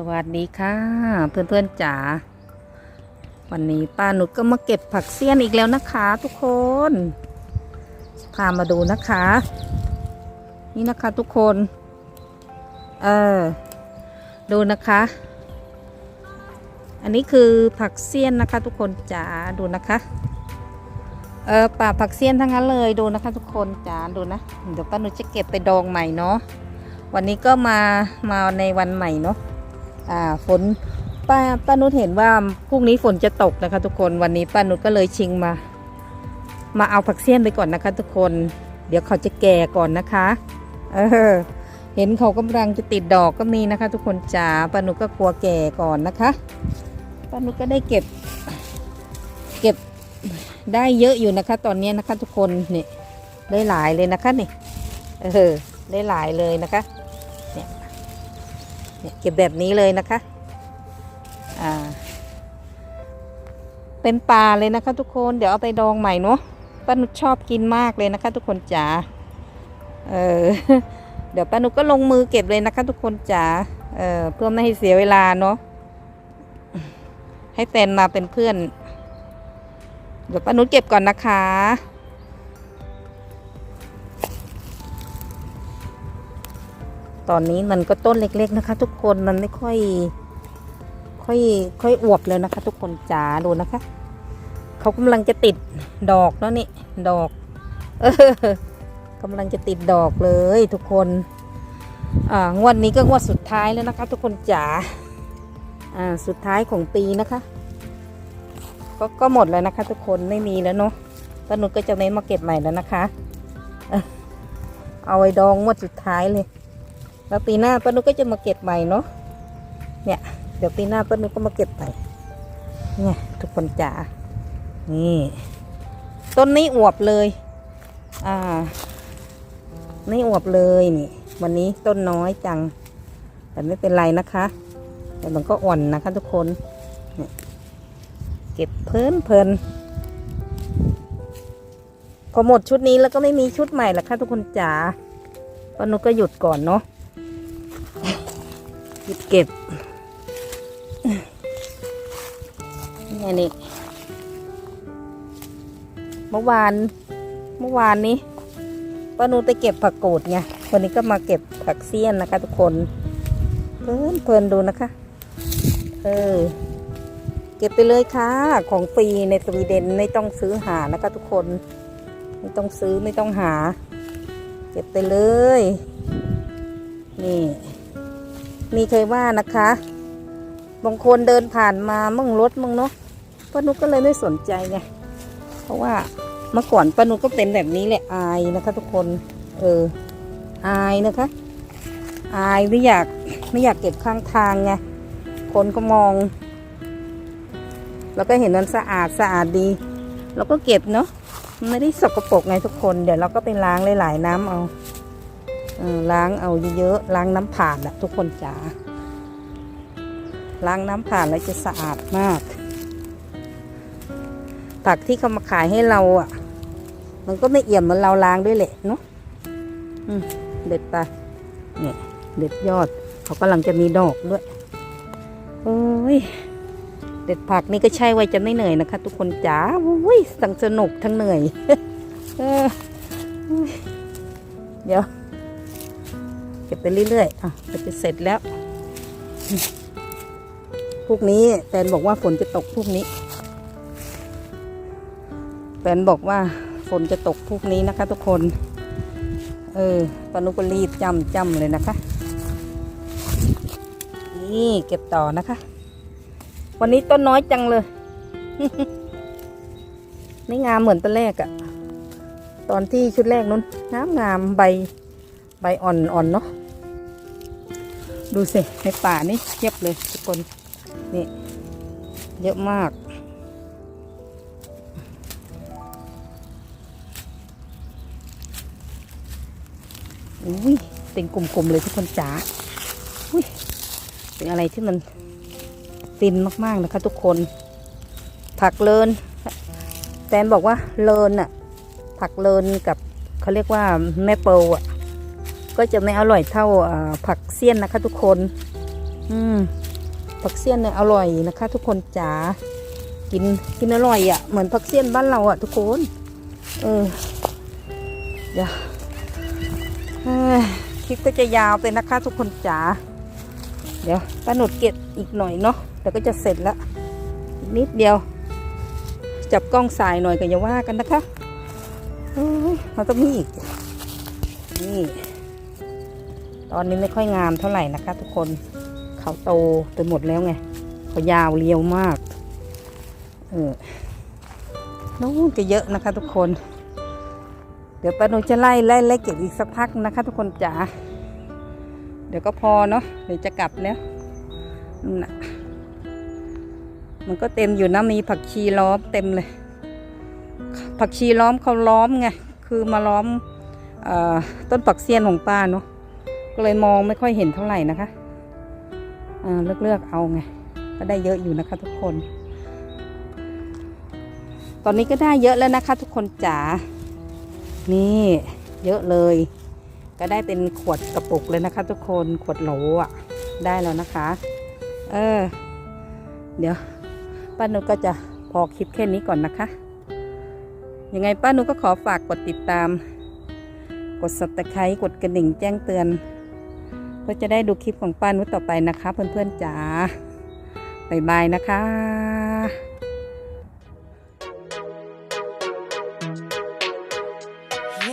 สวัสดีค่ะ เพื่อนๆจ๋าวันนี้ป้าหนุก็มาเก็บผักเสี้ยนอีกแล้วนะคะ ทุกคนพามาดูนะคะ นี่นะคะทุกคน เออดูนะคะ อันนี้คือผักเสี้ยนนะคะ ทุกคนจ๋าดูนะคะเออป่าผักเสี้ยนทั้งนั้นเลยดูนะคะ ทุกคนจ๋าดูนะเดี๋ยวป้าหนุจะเก็บไปดองใหม่เนาะวันนี้ก็มามาในวันใหม่เนาะ อ่าฝนป้าป้านุชเห็นว่าพรุ่งนี้ฝนจะตกนะคะ ทุกคนวันนี้ป้านุชก็เลยชิงมา มาเอาผักเสี้ยนไปก่อนนะคะ ทุกคน เดี๋ยวเขาจะแก่ก่อนนะคะเออเห็นเขากำลังจะติดดอกก็มีนะคะ ทุกคนจ๋าป้านุชก็กลัวแก่ก่อนนะคะป้านุชก็ได้เก็บ เก็บได้เยอะอยู่นะคะ ตอนนี้นะคะ ทุกคนนี่ได้หลายเลยนะคะนี่เออได้หลายเลยนะคะ เก็บแบบนี้เลยนะคะ อ่า เป็นปลาเลยนะคะ ทุกคน เดี๋ยวเอาไปดองใหม่เนาะป้านุชชอบกินมากเลยนะคะ ทุกคนจ๋า เออ เดี๋ยวป้านุชก็ลงมือเก็บเลยนะคะ ทุกคนจ๋า เออเพื่อไม่ให้เสียเวลาเนาะ ให้แฟนมาเป็นเพื่อน เดี๋ยวป้านุชเก็บก่อนนะคะ ตอนนี้มันก็ต้นเล็ก ๆนะคะ ทุกคนมันไม่ค่อย ค่อยค่อยอวบเลยนะคะ ทุกคนจ๋าดูนะคะเขากำลังจะติดดอกแล้วนี่ดอก เออกำลังจะติดดอกเลยทุกคนอ่างวดนี้ก็งวดสุดท้ายแล้วนะคะ ทุกคนจ๋าอ่าสุดท้ายของปีนะคะก็ก็หมดแล้วนะคะ ทุกคนไม่มีแล้วเนาะป้านุชก็จะเน้นมาเก็บใหม่แล้วนะคะ เอาไว้ดองงวดสุดท้ายเลย แล้วปีหน้าป้านุก็จะมาเก็บใหม่เนาะเนี่ย เดี๋ยวปีหน้าป้านุก็มาเก็บใหม่เนี่ยทุกคนจ๋านี่ต้นนี้อวบเลย อ่า ไม่อวบเลยนี่ วันนี้ต้นน้อยจัง แต่ไม่เป็นไรนะคะ แต่มันก็อ่อนนะคะทุกคนเก็บเพลินเพลินพอหมดชุดนี้แล้วก็ไม่มีชุดใหม่แล้วค่ะทุกคนจ๋าป้านุก็หยุดก่อนเนาะ หยุดเก็บนี่นี่เมื่อวานเมื่อวานนี้ป้านูไปเก็บผักกูดไงวันนี้ก็มาเก็บผักเสี้ยนนะคะ ทุกคนเพลินเพลินดูนะคะเออเก็บไปเลยค่ะของฟรีในสวีเดนไม่ต้องซื้อหานะคะ ทุกคน ไม่ต้องซื้อไม่ต้องหา เก็บไปเลย นี่ มีเคยว่านะคะ บางคนเดินผ่านมามั่งรถมั่งเนาะป้านุกก็เลยไม่สนใจไงเพราะว่าเมื่อก่อนป้านุกก็เป็นแบบนี้แหละอายนะคะ ทุกคนเอออายนะคะ อายไม่อยากไม่อยากเก็บข้างทางไงคนก็มอง แล้วก็เห็นมันสะอาดสะอาดดีเราก็เก็บเนาะไม่ได้สกปรกไงทุกคน เดี๋ยวเราก็ไปล้างหลายๆน้ำเอา ล้างเอาเยอะๆล้างน้ำผ่านอะทุกคนจ๋าล้างน้ำผ่านแล้วจะสะอาดมาก ผักที่เขามาขายให้เราอะ มันก็ไม่เอี่ยมเหมือนเราล้างด้วยแหละเนาะเด็ดไปเนี่ยเด็ดยอด เขากำลังจะมีดอกด้วยโอ้ยเด็ดผักนี่ก็ใช่ไว้จะไม่เหนื่อยนะคะ ทุกคนจ๋าโอ้ยทั้งสนุกทั้งเหนื่อยเดี๋ยว เก็บไปเรื่อยๆอะก็จะเสร็จแล้ว พวกนี้แฟนบอกว่าฝนจะตกพวกนี้แฟนบอกว่าฝนจะตกพวกนี้นะคะ ทุกคน เออปานุกรีบจำจำเลยนะคะ นี่เก็บต่อนะคะ วันนี้ต้นน้อยจังเลย ไม่งามเหมือนต้นแรกอะตอนที่ชุดแรกนู้นงามงามใบใบอ่อนๆเนาะ ดูสิในป่านี่เทียบเลยทุกคน นี่ เยอะมาก อุ้ยเป็นกลมๆเลยทุกคนจ๋าอุ้ยเป็นอะไรที่มันฟินมากๆนะคะทุกคน ผักเลินแฟนบอกว่าเลินอะผักเลินกับเขาเรียกว่าแม่เปิลอะ ก็จะไม่อร่อยเท่าผักเสี้ยนนะคะทุกคน อืม ผักเสี้ยนเนี่ยอร่อยนะคะ ทุกคนจ๋า กินกินอร่อยอะ่ะ เหมือนผักเสี้ยนบ้านเราอะ่ะทุกคน เออ เดี๋ยวคลิปก็จะยาวไปนะคะทุกคนจ๋า เดี๋ยวป้าหนดเก็บอีกหน่อยเนาะเดี๋ยวก็จะเสร็จแล้วนิดเดียว จับกล้องสายหน่อยก็อย่าว่ากันนะคะเอ้ยมันต้องมีอีกนี่ ตอนนี้ไม่ค่อยงามเท่าไหร่นะคะ ทุกคนเขาโตไปหมดแล้วไงเขายาวเรียวมากเออนู้นจะเยอะนะคะ ทุกคน เดี๋ยวปานูจะไล่ไล่ไล่เก็บอีกสักพักนะคะ ทุกคนจ๋าเดี๋ยวก็พอเนาะเดี๋ยวจะกลับแล้วนะมันก็เต็มอยู่นะมีผักชีล้อมเต็มเลย ผักชีล้อมเขาล้อมไงคือมาล้อมออต้นผักเซียนของป้าเนาะ ก็เลยมองไม่ค่อยเห็นเท่าไหร่นะคะเลือกเลือกเอาไง ก็ได้เยอะอยู่นะคะทุกคน ตอนนี้ก็ได้เยอะแล้วนะคะ ทุกคนจ๋า นี่เยอะเลย ก็ได้เป็นขวดกระปุกเลยนะคะ ทุกคน ขวดโหลอะ ได้แล้วนะคะ เออ เดี๋ยวป้านุก็จะพอคลิปแค่นี้ก่อนนะคะ ยังไงป้านุก็ขอฝากกดติดตาม กด subscribe กดกระดิ่งแจ้งเตือน พื่อจะได้ดูคลิปของป้านุต่อไปนะคะ เพื่อนๆจ๋าบายบายนะคะ